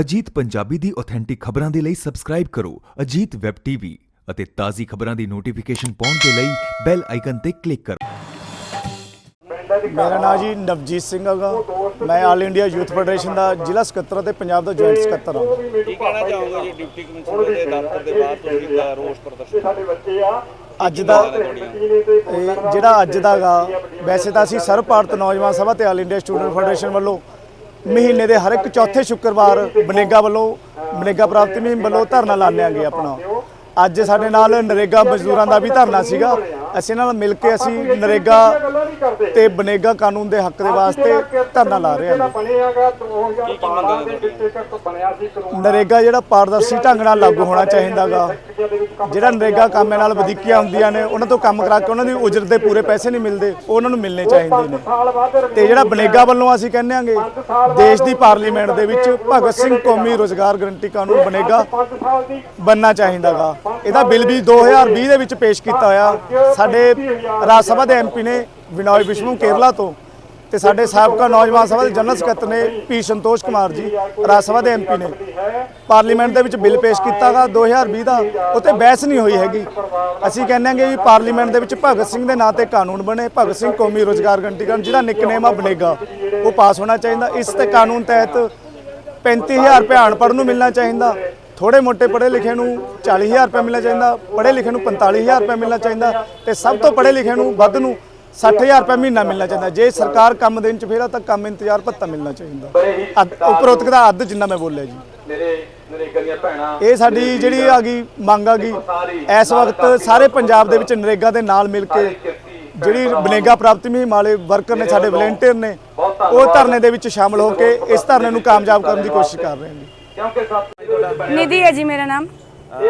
ਅਜੀਤ ਪੰਜਾਬੀ ਦੀ authentic ਖਬਰਾਂ ਦੇ ਲਈ ਸਬਸਕ੍ਰਾਈਬ ਕਰੋ ਅਜੀਤ ਵੈਬ ਟੀਵੀ ਅਤੇ ਤਾਜ਼ੀ ਖਬਰਾਂ ਦੀ ਨੋਟੀਫਿਕੇਸ਼ਨ ਪਾਉਣ ਦੇ ਲਈ ਬੈਲ ਆਈਕਨ ਤੇ ਕਲਿੱਕ ਕਰੋ। ਮੇਰਾ ਨਾਮ ਜੀ ਨਵਜੀਤ ਸਿੰਘ ਹੈਗਾ। ਮੈਂ ਆਲ ਇੰਡੀਆ ਯੂਥ ਫੈਡਰੇਸ਼ਨ ਦਾ ਜ਼ਿਲ੍ਹਾ ਸਕੱਤਰ ਅਤੇ ਪੰਜਾਬ ਦਾ ਜੁਆਇੰਟ ਸਕੱਤਰ ਹਾਂ। ਕੀ ਕਹਿਣਾ ਚਾਹੋਗੇ ਜੀ ਡਿਪਟੀ ਕਮਿਸ਼ਨਰ ਦੇ ਦਫ਼ਤਰ ਦੇ ਬਾਹਰ ਤੁਸੀਂ ਦਾ ਰੋਸ ਪ੍ਰਦਰਸ਼ਨ ਅੱਜ ਦਾ ਜਿਹੜਾ ਅੱਜ ਦਾ ਗਾ ਵੈਸੇ ਤਾਂ ਅਸੀਂ ਸਰਬ ਭਾਰਤ ਨੌਜਵਾਨ ਸਭਾ ਤੇ ਆਲ ਇੰਡੀਆ ਸਟੂਡੈਂਟ ਫੈਡਰੇਸ਼ਨ ਵੱਲੋਂ ਮਹੀਨੇ ਦੇ ਹਰ ਇੱਕ ਚੌਥੇ ਸ਼ੁੱਕਰਵਾਰ ਬਨੇਗਾ ਵੱਲੋਂ, ਬਨੇਗਾ ਪ੍ਰਾਪਤੀ ਮੁਹਿੰਮ ਵੱਲੋਂ ਧਰਨਾ ਲਾਉਂਦੇ ਗਿਆ ਆਪਣਾ। ਅੱਜ ਸਾਡੇ ਨਾਲ ਨਰੇਗਾ ਮਜ਼ਦੂਰਾਂ ਦਾ ਵੀ ਧਰਨਾ ਸੀਗਾ। ਅਸੀਂ ਨਾਲ ਮਿਲ ਕੇ ਅਸੀਂ ਨਰੇਗਾ ਤੇ ਬਨੇਗਾ ਕਾਨੂੰਨ ਦੇ ਹੱਕ ਦੇ ਵਾਸਤੇ ਧਰਨਾ ਲਾ ਰਹੇ ਹਾਂ ਨਰੇਗਾ ਜਿਹੜਾ ਪਾਰਦਰਸ਼ੀ ਢੰਗ ਨਾਲ ਲਾਗੂ ਹੋਣਾ ਚਾਹੀਦਾਗਾ ਜਿਹੜਾ ਨਰੇਗਾ ਕੰਮ ਨਾਲ ਵਧੀਕੀਆਂ ਹੁੰਦੀਆਂ ਨੇ ਉਹਨਾਂ ਤੋਂ ਕੰਮ ਕਰਾ ਕੇ ਉਹਨਾਂ ਦੀ ਉਜਰਤ ਦੇ ਪੂਰੇ ਪੈਸੇ ਨਹੀਂ ਮਿਲਦੇ ਉਹ ਉਹਨਾਂ ਨੂੰ ਮਿਲਣੇ ਚਾਹੀਦੇ ਨੇ। ਤੇ ਜਿਹੜਾ ਬਨੇਗਾ ਵੱਲੋਂ ਅਸੀਂ ਕਹਿੰਦੇ ਆਂਗੇ ਦੇਸ਼ ਦੀ ਪਾਰਲੀਮੈਂਟ ਦੇ ਵਿੱਚ ਭਗਤ ਸਿੰਘ ਕੌਮੀ ਰੋਜ਼ਗਾਰ ਗਰੰਟੀ ਕਾਨੂੰਨ ਬਨੇਗਾ ਬੰਨਣਾ ਚਾਹੀਦਾਗਾ ਇਹਦਾ ਬਿੱਲ ਵੀ 2020 ਦੇ ਵਿੱਚ ਪੇਸ਼ ਕੀਤਾ ਹੋਇਆ। ਸਾਡੇ ਰਾਜ ਸਭਾ ਦੇ ਐਮਪੀ ਨੇ ਵਿਨੋਏ ਵਿਸ਼ਨੂੰ ਕੇਰਲਾ ਤੋਂ ਤੇ ਸਾਡੇ ਸਾਬਕਾ ਨੌਜਵਾਨ ਸਭਾ ਦੇ ਜਨਰਲ ਸਕੱਤਰ ਨੇ ਪੀ ਸੰਤੋਸ਼ ਕੁਮਾਰ ਜੀ, ਰਾਜ ਸਭਾ ਦੇ ਐਮਪੀ ਨੇ। ਪਾਰਲੀਮੈਂਟ ਦੇ ਵਿੱਚ ਬਿੱਲ ਪੇਸ਼ ਕੀਤਾਗਾ 2020 ਦਾ। ਉੱਤੇ ਬਹਿਸ ਨਹੀਂ ਹੋਈ ਹੈਗੀ। ਅਸੀਂ ਕਹਿੰਦੇ ਹਾਂਗੇ ਵੀ ਪਾਰਲੀਮੈਂਟ ਦੇ ਵਿੱਚ ਭਗਤ ਸਿੰਘ ਦੇ ਨਾਂ ਤੇ ਕਾਨੂੰਨ ਬਣੇ, ਭਗਤ ਸਿੰਘ ਕੌਮੀ ਰੋਜ਼ਗਾਰ ਗਰੰਟੀ ਕਾਨੂੰਨ, ਜਿਹਦਾ ਨਿਕਨੇਮ ਆ ਬਣੇਗਾ ਉਹ ਪਾਸ ਹੋਣਾ ਚਾਹੀਦਾ। ਇਸ ਤੇ ਕਾਨੂੰਨ ਤਹਿਤ 35000 ਰੁਪਏ ਅਨਪੜ੍ਹ ਨੂੰ ਮਿਲਣਾ ਚਾਹੀਦਾ। ਥੋੜੇ ਮੋਟੇ ਪੜ੍ਹੇ ਲਿਖੇ ਨੂੰ 40000 ਰੁਪਏ ਮਿਲਣਾ ਚਾਹੀਦਾ ਪੜ੍ਹੇ ਲਿਖੇ ਨੂੰ 45000 ਰੁਪਏ ਮਿਲਣਾ ਚਾਹੀਦਾ ਤੇ ਸਭ ਤੋਂ ਪੜ੍ਹੇ ਲਿਖੇ ਨੂੰ ਵੱਧ ਨੂੰ 60000 ਰੁਪਏ ਮਹੀਨਾ ਮਿਲਣਾ ਚਾਹੀਦਾ। ਜੇ ਸਰਕਾਰ ਕੰਮ ਦੇਣ ਚ ਫੇਰਾ ਤਾਂ ਕੰਮ ਇੰਤਜ਼ਾਰ ਭੱਤਾ ਮਿਲਣਾ ਚਾਹੀਦਾ। ਉਪਰੋਕਤ ਦਾ ਅੱਧ ਜਿੰਨਾ ਮੈਂ ਬੋਲਿਆ ਜੀ। ਮੇਰੇ ਨਰੇਗਾ ਦੀਆਂ ਭੈਣਾਂ ਇਹ ਸਾਡੀ ਜਿਹੜੀ ਆ ਗਈ ਮੰਗ ਆ ਗਈ ਇਸ ਵਕਤ ਸਾਰੇ ਪੰਜਾਬ ਦੇ ਵਿੱਚ ਨਰੇਗਾ ਦੇ ਨਾਲ ਮਿਲ ਕੇ ਜਿਹੜੀ ਬਨੇਗਾ ਪ੍ਰਾਪਤੀ ਮੁਹਿੰਮ ਵਾਲੇ ਵਰਕਰ ਨੇ ਸਾਡੇ ਵਲੰਟੀਅਰ ਨੇ ਉਹ ਧਰਨੇ ਦੇ ਵਿੱਚ ਸ਼ਾਮਲ ਹੋ ਕੇ ਇਸ ਧਰਨੇ ਨੂੰ ਕਾਮਯਾਬ ਕਰਨ ਦੀ ਕੋਸ਼ਿਸ਼ ਕਰ ਰਹੇ ਨੇ। ਕਿਉਂਕਿ ਨਿਧੀ ਹੈ ਜੀ ਮੇਰਾ ਨਾਮ। ਕੀ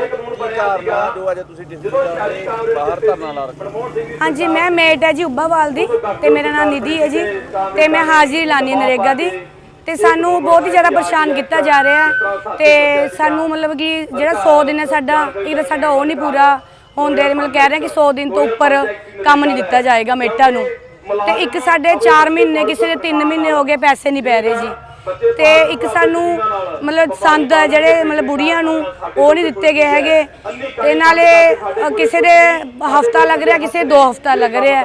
ਕਾਰਨ ਜੋ ਅੱਜ ਤੁਸੀਂ ਡਿਸਟ੍ਰਿਕਟ ਦੇ ਬਾਹਰ ਧਰਨਾ ਲਾ ਰੱਖਿਆ। ਹਾਂਜੀ ਮੈਂ ਮੇਟ ਹੈ ਜੀ ਉੱਬਾਵਾਲ ਦੀ ਤੇ ਮੇਰਾ ਨਾਮ ਨਿਧੀ ਹੈ ਜੀ ਤੇ ਮੈਂ ਹਾਜ਼ਰੀ ਹੈ ਨਰੇਗਾ ਦੀ। ਤੇ ਸਾਨੂੰ ਬਹੁਤ ਹੀ ਜ਼ਿਆਦਾ ਪਰੇਸ਼ਾਨ ਕੀਤਾ ਜਾ ਰਿਹਾ ਹੈ। ਤੇ ਸਾਨੂੰ ਮਤਲਬ ਕਿ ਜਿਹੜਾ 100 ਦਿਨ ਹੈ ਸਾਡਾ ਇੱਕ ਤਾਂ ਸਾਡਾ ਉਹ ਨਹੀਂ ਪੂਰਾ ਹੁੰਦੇ। ਮਤਲਬ ਕਹਿ ਰਹੇ ਕਿ 100 ਦਿਨ ਤੋਂ ਉੱਪਰ ਕੰਮ ਨਹੀਂ ਦਿੱਤਾ ਜਾਏਗਾ ਮੇਟਾਂ ਨੂੰ। ਤੇ ਇੱਕ ਸਾਡੇ 4 ਮਹੀਨੇ ਕਿਸੇ ਦੇ 3 ਮਹੀਨੇ ਹੋ ਗਏ ਪੈਸੇ ਨਹੀਂ ਪੈ ਰਹੇ ਜੀ। ਤੇ ਇੱਕ ਸਾਨੂੰ ਮਤਲਬ ਸੰਦ ਆ ਜਿਹੜੇ ਮਤਲਬ ਬੁੜੀਆਂ ਨੂੰ ਉਹ ਨਹੀਂ ਦਿੱਤੇ ਗਏ ਹੈਗੇ। ਤੇ ਨਾਲੇ ਕਿਸੇ ਦੇ ਹਫਤਾ ਲੱਗ ਰਿਹਾ ਕਿਸੇ ਦੇ ਦੋ ਹਫਤਾ ਲੱਗ ਰਿਹਾ।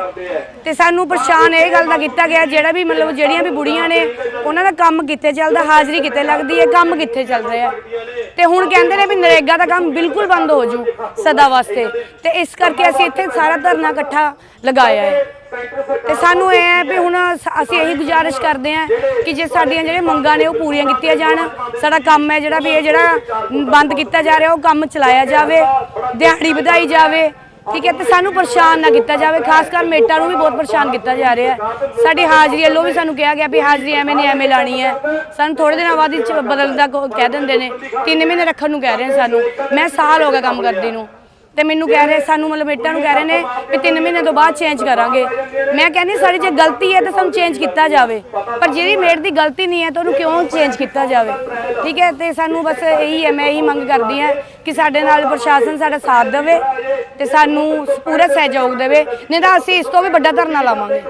ਤੇ ਸਾਨੂੰ ਪਰੇਸ਼ਾਨ ਇਹ ਗੱਲ ਦਾ ਕੀਤਾ ਗਿਆ ਜਿਹੜਾ ਵੀ ਮਤਲਬ ਜਿਹੜੀਆਂ ਵੀ ਬੁੜੀਆਂ ਨੇ ਉਹਨਾਂ ਦਾ ਕੰਮ ਕਿੱਥੇ ਚੱਲਦਾ ਹਾਜ਼ਰੀ ਕਿੱਥੇ ਲੱਗਦੀ ਹੈ ਕੰਮ ਕਿੱਥੇ ਚੱਲ ਰਿਹਾ ਤੇ ਹੁਣ ਕਹਿੰਦੇ ਨੇ ਵੀ ਨਰੇਗਾ ਦਾ ਕੰਮ ਬਿਲਕੁਲ ਬੰਦ ਹੋ ਜੂ ਸਦਾ ਵਾਸਤੇ। ਤੇ ਇਸ ਕਰਕੇ ਅਸੀਂ ਇੱਥੇ ਸਾਰਾ ਧਰਨਾ ਇਕੱਠਾ ਲਗਾਇਆ ਹੈ। ਤੇ ਸਾਨੂੰ ਇਹ ਹੈ ਵੀ ਹੁਣ ਅਸੀਂ ਇਹੀ ਗੁਜ਼ਾਰਿਸ਼ ਕਰਦੇ ਹਾਂ ਕਿ ਜੇ ਸਾਡੀਆਂ ਜਿਹੜੀਆਂ ਮੰਗਾਂ ਨੇ ਉਹ ਪੂਰੀਆਂ ਕੀਤੀਆਂ ਜਾਣ। ਸਾਡਾ ਕੰਮ ਹੈ ਜਿਹੜਾ ਵੀ ਇਹ ਜਿਹੜਾ ਬੰਦ ਕੀਤਾ ਜਾ ਰਿਹਾ, ਉਹ ਕੰਮ ਚਲਾਇਆ ਜਾਵੇ, ਦਿਹਾੜੀ ਵਧਾਈ ਜਾਵੇ, ਠੀਕ ਹੈ, ਤੇ ਸਾਨੂੰ ਪਰੇਸ਼ਾਨ ਨਾ ਕੀਤਾ ਜਾਵੇ, ਖਾਸ ਕਰ ਮੇਟਾਂ ਨੂੰ ਵੀ ਬਹੁਤ ਪਰੇਸ਼ਾਨ ਕੀਤਾ ਜਾ ਰਿਹਾ ਹੈ। ਸਾਡੀ ਹਾਜ਼ਰੀ ਵੱਲੋਂ ਵੀ ਸਾਨੂੰ ਕਿਹਾ ਗਿਆ ਵੀ ਹਾਜ਼ਰੀ ਐਵੇਂ ਨਹੀਂ ਐਵੇਂ ਲਾਣੀ ਹੈ। ਸਾਨੂੰ ਥੋੜੇ ਦਿਨਾਂ ਬਾਅਦ ਹੀ ਚ ਬਦਲਣ ਦਾ ਕਹਿ ਦਿੰਦੇ ਨੇ, ਤਿੰਨ ਮਹੀਨੇ ਰੱਖਣ ਨੂੰ ਕਹਿ ਰਹੇ ਨੇ ਸਾਨੂੰ। ਮੈਂ ਸਾਲ ਹੋ ਗਿਆ ਕੰਮ ਕਰਦੀ ਨੂੰ। ਤੇ ਮੈਨੂੰ ਕਹਿ ਰਹੇ, ਸਾਨੂੰ ਮਤਲਬ ਮੇਟਾਂ ਨੂੰ ਕਹਿ ਰਹੇ ਨੇ ਵੀ 3 ਮਹੀਨੇ ਤੋਂ ਬਾਅਦ ਚੇਂਜ ਕਰਾਂਗੇ। ਮੈਂ ਕਹਿੰਦੀ, ਸਾਡੀ ਜੇ ਗਲਤੀ ਹੈ ਤਾਂ ਸਾਨੂੰ ਚੇਂਜ ਕੀਤਾ ਜਾਵੇ। ਪਰ ਜਿਹੜੀ ਮੇਟ ਦੀ ਗਲਤੀ ਨਹੀਂ ਹੈ ਤਾਂ ਉਹਨੂੰ ਕਿਉਂ ਚੇਂਜ ਕੀਤਾ ਜਾਵੇ? ਠੀਕ ਹੈ, ਤੇ ਸਾਨੂੰ ਬਸ ਇਹੀ ਹੈ, ਮੈਂ ਇਹੀ ਮੰਗ ਕਰਦੀ ਹਾਂ ਕਿ ਸਾਡੇ ਨਾਲ ਪ੍ਰਸ਼ਾਸਨ ਸਾਡਾ ਸਾਥ ਦੇਵੇ ਤੇ ਸਾਨੂੰ ਪੂਰਾ ਸਹਿਯੋਗ ਦੇਵੇ। ਨਹੀਂ ਤਾਂ ਅਸੀਂ ਇਸ ਤੋਂ ਵੀ ਵੱਡਾ ਧਰਨਾ ਲਾਵਾਂਗੇ।